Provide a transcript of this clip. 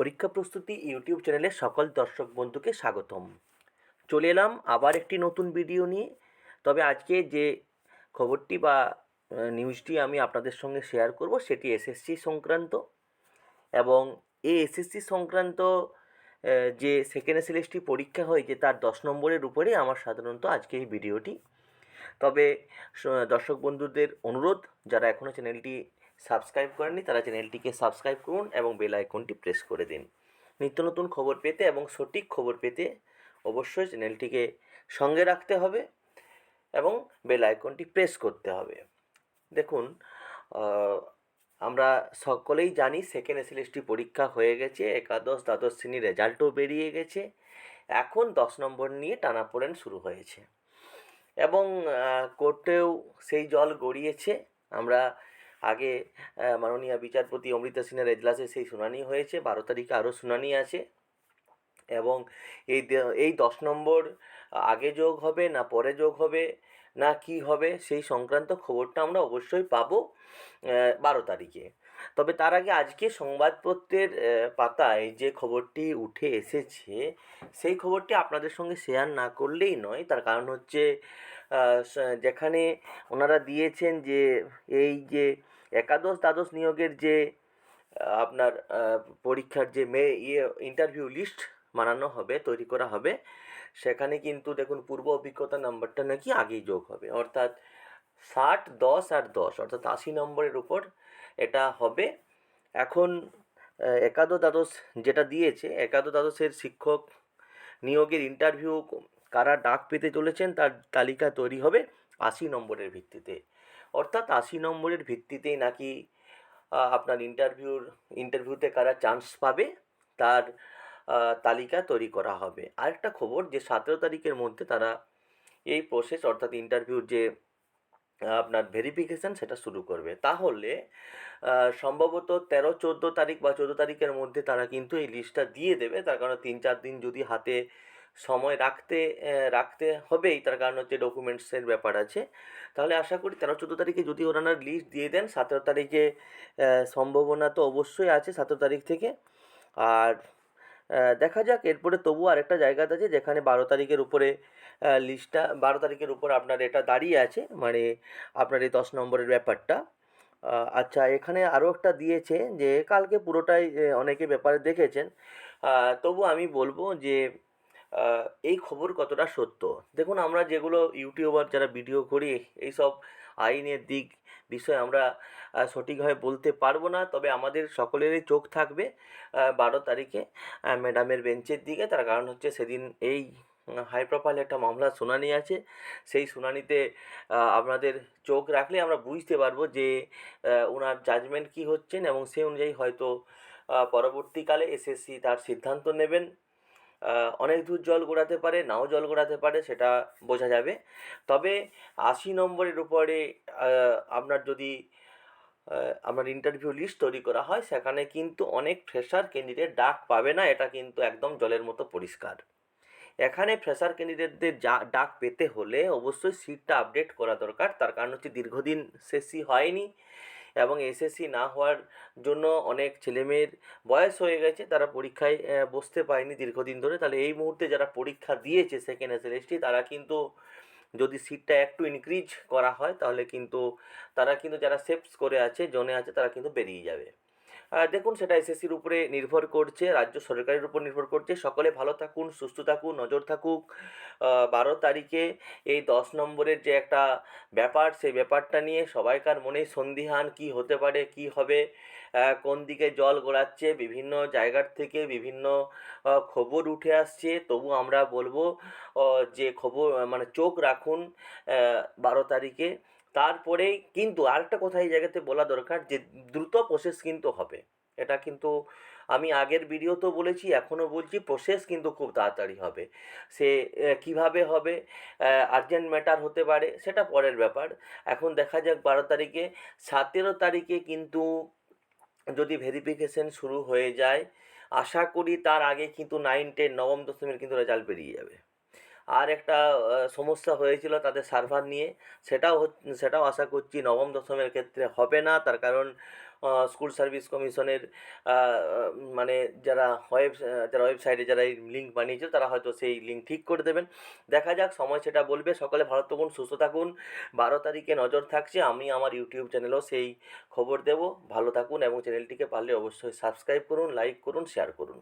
পরীক্ষা প্রস্তুতি ইউটিউব চ্যানেলে সকল দর্শক বন্ধুকে স্বাগতম। চলে এলাম আবার একটি নতুন ভিডিও নিয়ে। তবে আজকে যে খবরটি বা নিউজটি আমি আপনাদের সঙ্গে শেয়ার করব সেটি এসএসসি সংক্রান্ত এবং এই এসএসসি সংক্রান্ত যে সেকেন্ড এসএলএসটি পরীক্ষা হয়েছে তার দশ নম্বরের উপরে আমার সাধারণত আজকে এই ভিডিওটি। তবে দর্শক বন্ধুদের অনুরোধ, যারা এখনও চ্যানেলটি সাবস্ক্রাইব করেননি, তারা চ্যানেলটিকে সাবস্ক্রাইব করুন এবং বেল আইকনটি প্রেস করে দিন। নিত্য নতুন খবর পেতে এবং সঠিক খবর পেতে অবশ্যই চ্যানেলটিকে সঙ্গে রাখতে হবে এবং বেল আইকনটি প্রেস করতে হবে। দেখুন আমরা সকলেই জানি সেকেন্ড এসএলএসটি পরীক্ষা হয়ে গেছে, একাদশ, দ্বাদশ শ্রেণির রেজাল্টও বেরিয়ে গেছে। এখন দশ নম্বর নিয়ে টানাপোড়েন শুরু হয়েছে। এবং কোর্টেও সেই জল গড়িয়েছে। আমরা আগে মাননীয় বিচারপতি অমৃতা সিনহার এজলাসে সেই শুনানি হয়েছে, বারো তারিখে আরও শুনানি আছে এবং এই এই দশ নম্বর, আগে যোগ হবে না পরে যোগ হবে না কি হবে সেই সংক্রান্ত খবরটা আমরা অবশ্যই পাবো বারো তারিখে। তবে তার আগে আজকে সংবাদপত্রের পাতায় যে খবরটি উঠে এসেছে, সেই খবরটি আপনাদের সঙ্গে শেয়ার না করলেই নয়। তার কারণ হচ্ছে যেখানে ওনারা দিয়েছেন যে, এই যে একাদশ দ্বাদশ নিয়োগের যে আপনার পরীক্ষার যে মে ইয়ে ইন্টারভিউ লিস্ট বানানো হবে, তৈরি করা হবে, সেখানে কিন্তু দেখুন পূর্ব অভিজ্ঞতা নাম্বারটা নাকি আগেই যোগ হবে। অর্থাৎ ষাট, দশ আর দশ, অর্থাৎ আশি নম্বরের উপর এটা হবে। এখন একাদশ দ্বাদশ যেটা দিয়েছে, একাদশ দ্বাদশের শিক্ষক নিয়োগের ইন্টারভিউ কারা ডাক পেতে চলেছেন তার তালিকা তৈরি হবে আশি নম্বরের ভিত্তিতে। অর্থাৎ আশি নম্বরের ভিত্তিতেই নাকি আপনার ইন্টারভিউর ইন্টারভিউতে কারা চান্স পাবে, তার তালিকা তৈরি করা হবে। আরেকটা খবর যে সতেরো তারিখের মধ্যে তারা এই প্রসেস অর্থাৎ ইন্টারভিউর যে, আপনার ভেরিফিকেশান সেটা শুরু করবে। তাহলে সম্ভবত তেরো, চোদ্দ তারিখ বা চোদ্দ তারিখের মধ্যে তারা কিন্তু এই লিস্টটা দিয়ে দেবে। তার কারণ তিন, চার দিন যদি হাতে সময় রাখতে রাখতে হবেই। তার কারণ হচ্ছে ডকুমেন্টসের ব্যাপার আছে। তাহলে আশা করি তেরো, চোদ্দ তারিখে যদি ওনারা লিস্ট দিয়ে দেন, সতেরো তারিখে সম্ভাবনা তো অবশ্যই আছে সতেরো তারিখ থেকে। আর দেখা যাক, এরপরে তবু আরেকটা জায়গাতে আছে যেখানে বারো তারিখের উপরে লিস্টটা বারো তারিখের উপর আপনার এটা দাঁড়িয়ে আছে মানে আপনার এই দশ নম্বরের ব্যাপারটা। আচ্ছা এখানে আরও একটা দিয়েছে যে, কালকে পুরোটাই অনেকে ব্যাপারে দেখেছেন। তবু আমি বলব যে এই খবর কতটা সত্য? দেখুন, আমরা যেগুলো ইউটিউবার যারা ভিডিও করি, এইসব আইনের দিক বিষয়ে আমরা সঠিকভাবে বলতে পারব না। তবে আমাদের সকলেরই চোখ থাকবে বারো তারিখে ম্যাডামের বেঞ্চের দিকে। তার কারণ হচ্ছে সেদিন এই হাই প্রোফাইল একটা মামলা শুনানি আছে। সেই শুনানিতে আপনাদের চোখ রাখলে আমরা বুঝতে পারব যে ওনার জাজমেন্ট কী হচ্ছেন এবং সেই অনুযায়ী হয়তো পরবর্তীকালে এসএসসি তার সিদ্ধান্ত নেবেন। অনেক দূর জল গড়াতে পারে, নাও জল গড়াতে পারে, সেটা বোঝা যাবে। তবে আশি নম্বরের উপরে আপনার যদি আমার ইন্টারভিউ লিস্ট তৈরি করা হয়, সেখানে কিন্তু অনেক ফ্রেশার ক্যান্ডিডেট ডাক পাবে না, এটা কিন্তু একদম জলের মতো পরিষ্কার। এখানে ফ্রেশার ক্যান্ডিডেটদের যা, ডাক পেতে হলে অবশ্যই সিটটা আপডেট করা দরকার, তার কারণ হচ্ছে দীর্ঘদিন এসএসসি হয়নি। এবং এসএসসি না হওয়ার জন্য অনেক ছেলেমেয়ের বয়স হয়ে গেছে, তারা পরীক্ষায় বসতে পায়নি দীর্ঘদিন ধরে। তাহলে এই মুহূর্তে যারা পরীক্ষা দিয়েছে সেকেন্ড এসএলএসটি তারা কিন্তু যদি সিটটা একটু ইনক্রিজ করা হয়, তাহলে কিন্তু তারা কিন্তু যারা সেফস করে আছে, জনে আছে, তারা কিন্তু বেরিয়ে যাবে। দেখুন, সেটা এসএসসির উপরে নির্ভর করছে, রাজ্য সরকারের উপর নির্ভর করছে। সকলে ভালো থাকুন, সুস্থ থাকুন, নজর থাকুক। বারো তারিখে এই দশ নম্বরের যে একটা ব্যাপার, সেই ব্যাপারটা নিয়ে সবাইকার মনে সন্দিহান কি হতে পারে, কি হবে কোন দিকে জল গড়াচ্ছে, বিভিন্ন জায়গার থেকে বিভিন্ন খবর উঠে আসছে। তবু আমরা বলব যে খবর মানে চোখ রাখুন বারো তারিখে। তারপরেই কিন্তু আরেকটা কথা এই জায়গাতে বলা দরকার যে দ্রুত প্রসেস কিন্তু হবে। এটা কিন্তু আমি আগের ভিডিওতেও বলেছি, এখনও বলছি প্রসেস কিন্তু খুব তাড়াতাড়ি হবে। সে কীভাবে হবে আর্জেন্ট ম্যাটার হতে পারে, সেটা পরের ব্যাপার। এখন দেখা যাক বারো তারিখে, সতেরো তারিখে কিন্তু যদি ভেরিফিকেশন শুরু হয়ে যায়, আশা করি তার আগে কিন্তু নাইন টেন নবম দশমের কিন্তু রেজাল্ট বেরিয়ে যাবে। আর একটা সমস্যা হয়েছিল তাদের সার্ভার নিয়ে। সেটাও সেটাও আশা করছি নবম, দশমের ক্ষেত্রে হবে না। তার কারণ স্কুল সার্ভিস কমিশনের মানে যারা ওয়েব যারা ওয়েবসাইটে যারা এই লিঙ্ক বানিয়েছিল তারা হয়তো সেই লিঙ্ক ঠিক করে দেবেন। দেখা যাক, সময় সেটা বলবে। সকলে ভালো থাকুন, সুস্থ থাকুন। বারো তারিখে নজর থাকছে। আমি আমার ইউটিউব চ্যানেলেও সেই খবর দেব। ভালো থাকুন এবং চ্যানেলটিকে পারলে অবশ্যই সাবস্ক্রাইব করুন লাইক করুন শেয়ার করুন।